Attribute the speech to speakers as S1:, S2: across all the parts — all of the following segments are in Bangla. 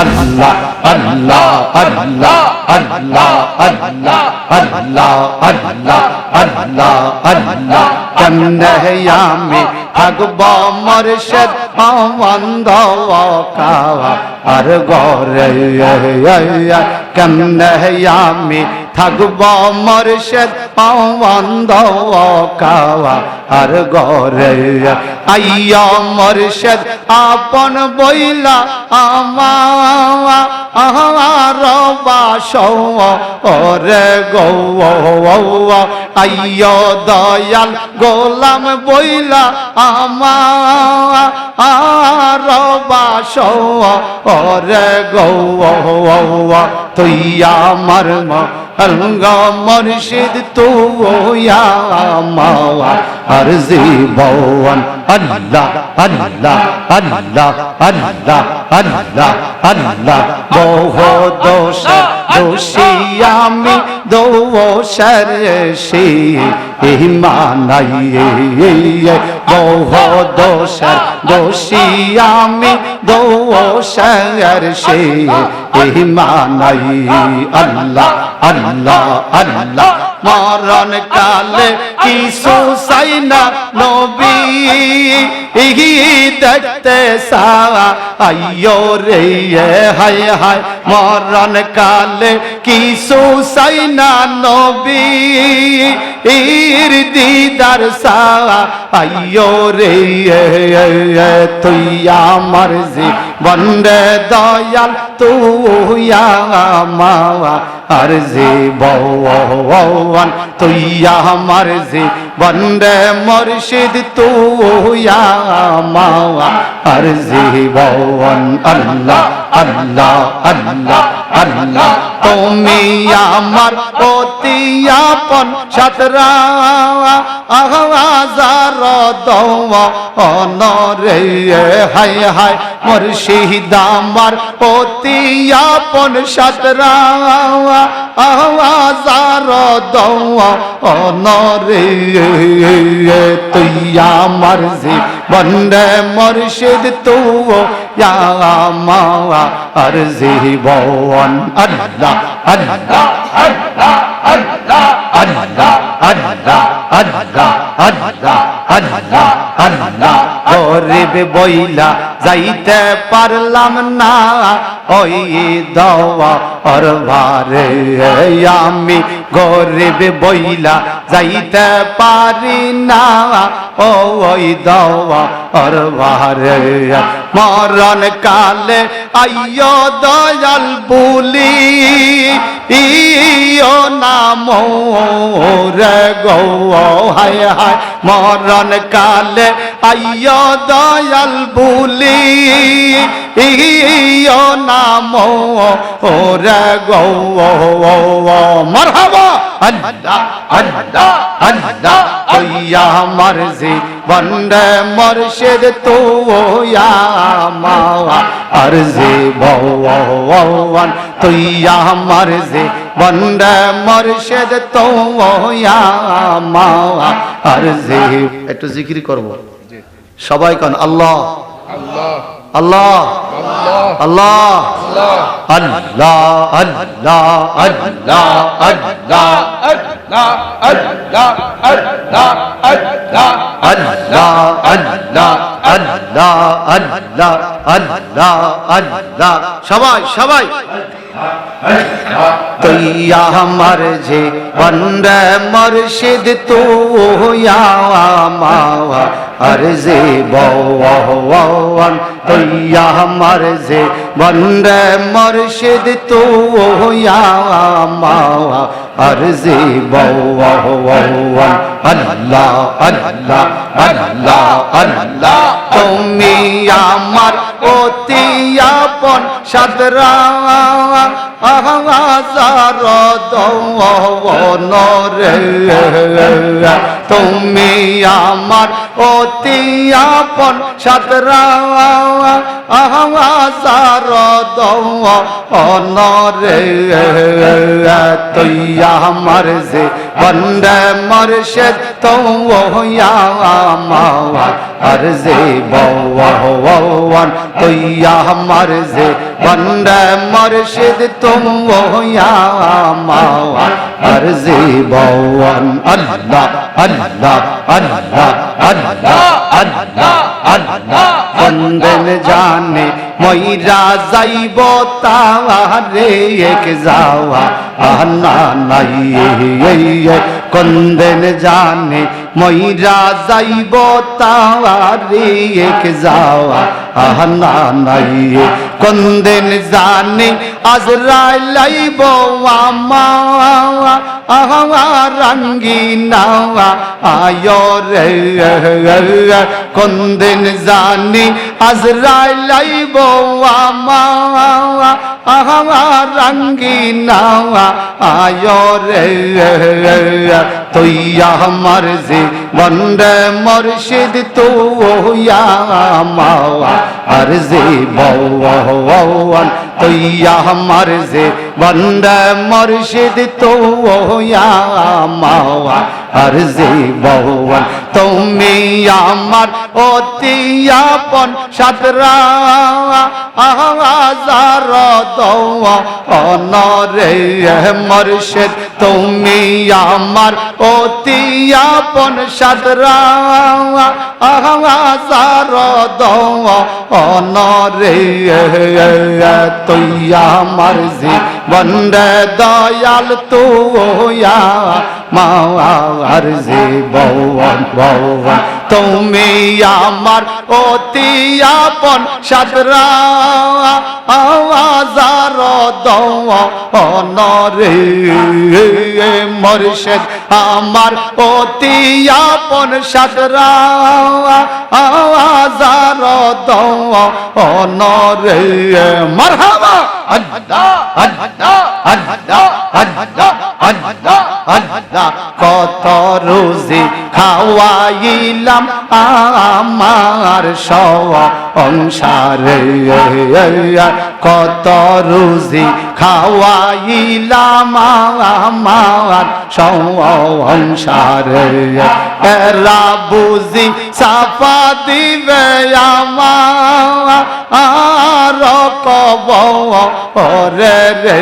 S1: আল্লাহ আল্লাহ আল্লাহ আল্লাহ আল্লাহ আল্লাহ আল্লাহ আল্লাহ আল্লাহ। কেমনে আমি থাকব মরশেদ অবন্ধ কাওয়া আর গরে কেমনে আমি থাকব মরশেদ আর গরে। আইয়া আপন বইলা আমা আহার বাসৌ ওরে গৌ আইয় দয়াল গোলাম বইলা আমার বাসৌ ওরে গৌ তুই আমার মা মর্শিদ তুয়া মাওয়া আর জীবন আল্লাহ আল্লাহ আল্লাহ আল্লাহ আল্লাহ আল্লাহ। বহু দোষ, দোষী দোষের সে মানাইয়ে বহু দোষের দোষী দোষের সে মানাই আল্লাহ আল্লাহ আল্লাহ। মরণ কালে কিছু চাই মদিনা নবী। দেখতে সারা আইয়ো রে হায় হায়, মরণ কালে কিছু চাই না নবী? ইর দিদার সারা আইয়ো রে তুই আমার জীবনে দয়াল, তুই মাওয়া আর জীবন, তুই আমার জীবনে মর্শিদ, তুই মাওয়া আর জীবন আল্লাহ। আল্লাহ আল্লাহ আল্লাহ, তুমি আমার অতি আপন সাতরা আহাজার অনরে হায় হায়, মুর্শিদ আমার অতি আপন সাতরা আহাজার অনরে তুই আমার জীবনে মুর্শিদ তু মাওয়া আর জীবন আল্লাহ আল্লাহ আল্লাহ আল্লাহ আল্লাহ আল্লাহ আল্লাহ আল্লাহ আল্লাহ আল্লাহ। গরিব বইলা যাইতে পারলাম না, ওই দওয়া আর ভারে আমি গরিব বইলা যাইতে পারি না। ওই দওয়া আর ভারে মরণ কালে আইয় দয়াল বুলি, ইয় নাম রে গৌ হায় হায়, মরণ কালে আইয় দয়াল বুলি ইয়ো নাম রে গৌ মরহাবা। আল্লাহ আল্লাহ আল্লাহ ওয়া মরজি বন্দে মরশিদ তো মাওয়া। আরজি ভগবান তুই মরজি বন্দে মরশিদ তো মাওয়া। আরজি একটু জিকির করব। সবাই কন আল্লাহ। আল্লাহ। আল্লাহ আল্লাহ আল্লাহ আল্লাহ আল্লাহ আল্লাহ আল্লাহ আল্লাহ আল্লাহ আল্লাহ আল্লাহ সবাই সবাই তুই আমার যে বন্দে মর্শিদ তু মাওয়া আর যে বওয়ান তুই আমার যে বন্দে মর্শিদ, তু মাওয়া। আর যে বওয়ান আল্লাহ আল্লাহ আল্লাহ আল্লাহ। তুমি আমার অতি আপন সাদরা। তুমি আমার অতি আপন সাদরা। আহা হাজার অনরে তুই আমার যে বন্দে মরশে তো আমার अर्जे बवन तुया मर्जे बंद मर्शिद तुम वो या मावन अर्जे बवन अल्लाह अल्लाह अल्लाह अल्लाह अल्लाह अल्लाह बंदन जाने ময়রা যাইব তাহারে এক যাওয়া। আনা নাই কন্দেন জানে ময়রা যাইব তাহারে এক যাওয়া। আহনা নাই, কন্দন জানে আজরাইলাইব আমা আহা রঙ্গি নাওয়া, আয় রে, কন্দন জানি আজরাইলাইব আমা আহা রঙ্গি নাওয়া আয় রে তৈয়া মরজি বন্দ মুর্শিদ, তো মাওয়া। আরজি বওয়ান তৈয়া মরজি বন্দ মুর্শিদ, তো মাওয়া। আরজি বওয়ান তুমি আমার অতি আপন সাতরা। আহাজার দৌয়া অনরে মর্শেদ, তুমি আমার অতি আপন সাতরা আহাজার দৌয়া অনরে তুই আমার জীবন দয়াল তুয়া মাওয়ার জীবন ভগবান তুমি আমার অতি আপন সাদরা আওয়াজার মর্শেদ আমার অতি আপন সাদরা আওয়াজার মারহাবা। কত রোজি খাওয়াইলাম আমার সংসারে কত রুজি খাওয়াইলাম আমার সংসারে এরা বুঝি সাফা দিবে আমার কব রে রে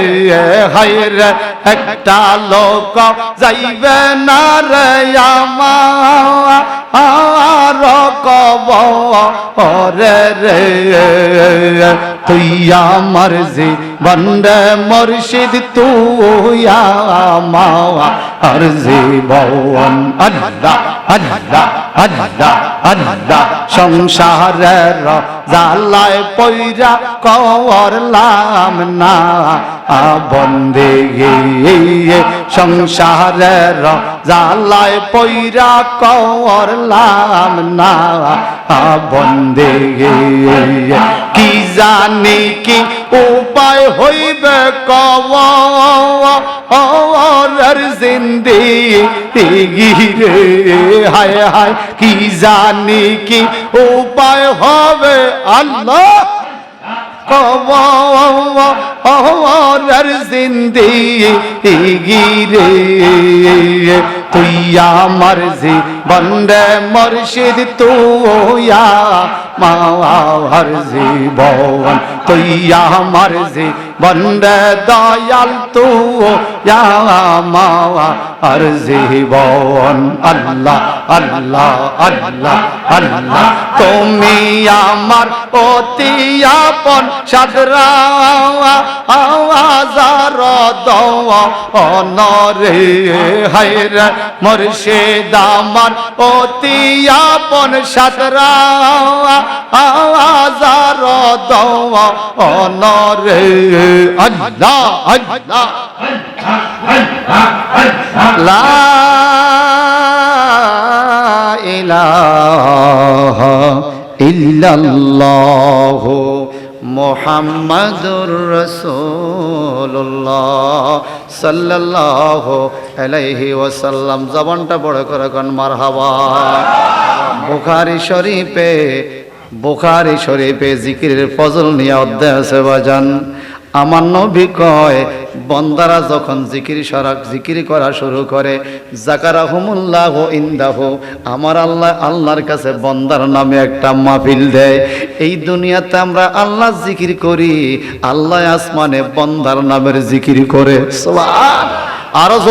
S1: হায়রে একটা লোক যাইবে না রে আমার কব ওরে রে তুই আমার জীবন মুর্শিদ তু মাওয়া আর জীবন আল্লাহ আল্লাহ আল্লাহ আল্লাহ সংসারের জালায় পয়রা করলাম না। বন্দে সংসারের জালায় পয়রা করলাম না। বন্দে কি জানি কি উপায় হইবে কবর জিন্দি গিরে হায় হায়, কি জানি কি উপায় হবে আল্লাহ কবর জিন্দি গিরে। তুই আমার জীবন মর্শিদ তুয়া মাওয়ার জীবন তুই আমার জীবন দয়াল, তু মাওয়া আর জীবন আল্লাহ আল্লাহ আল্লাহ আল্লাহ। তুমি আমার অতি আপন সাদরা আওয়াজার দওয়া অনরে, হায়রা। মুর্শিদ আমার অতি আপন আওয়াজার দওয়া অনরে আল্লাহ আল্লাহ। লা ইলাহা ইল্লাল্লাহ মোহাম্মদুর রসুল্লাহ সাল্লাহ আলাইহি ওয়াসাল্লাম। জবানটা বড় করে কন, মারহাবা। বুখারি শরীফে বুখারি শরীফে জিকিরের ফজল নিয়ে অধ্যায় আছে, বাজান। আমার নবী কয় বন্দারা যখন জিকির সরাক জিকির করা শুরু করে, জাকারাহুমুল্লাহ ইন্দাহ, আমার আল্লাহ আল্লাহর কাছে বন্দার নামে একটা মাহফিল দেয় এই দুনিয়াতে আমরা আল্লাহ জিকির করি, আল্লাহ আসমানে বন্দার নামের জিকির করে। আরও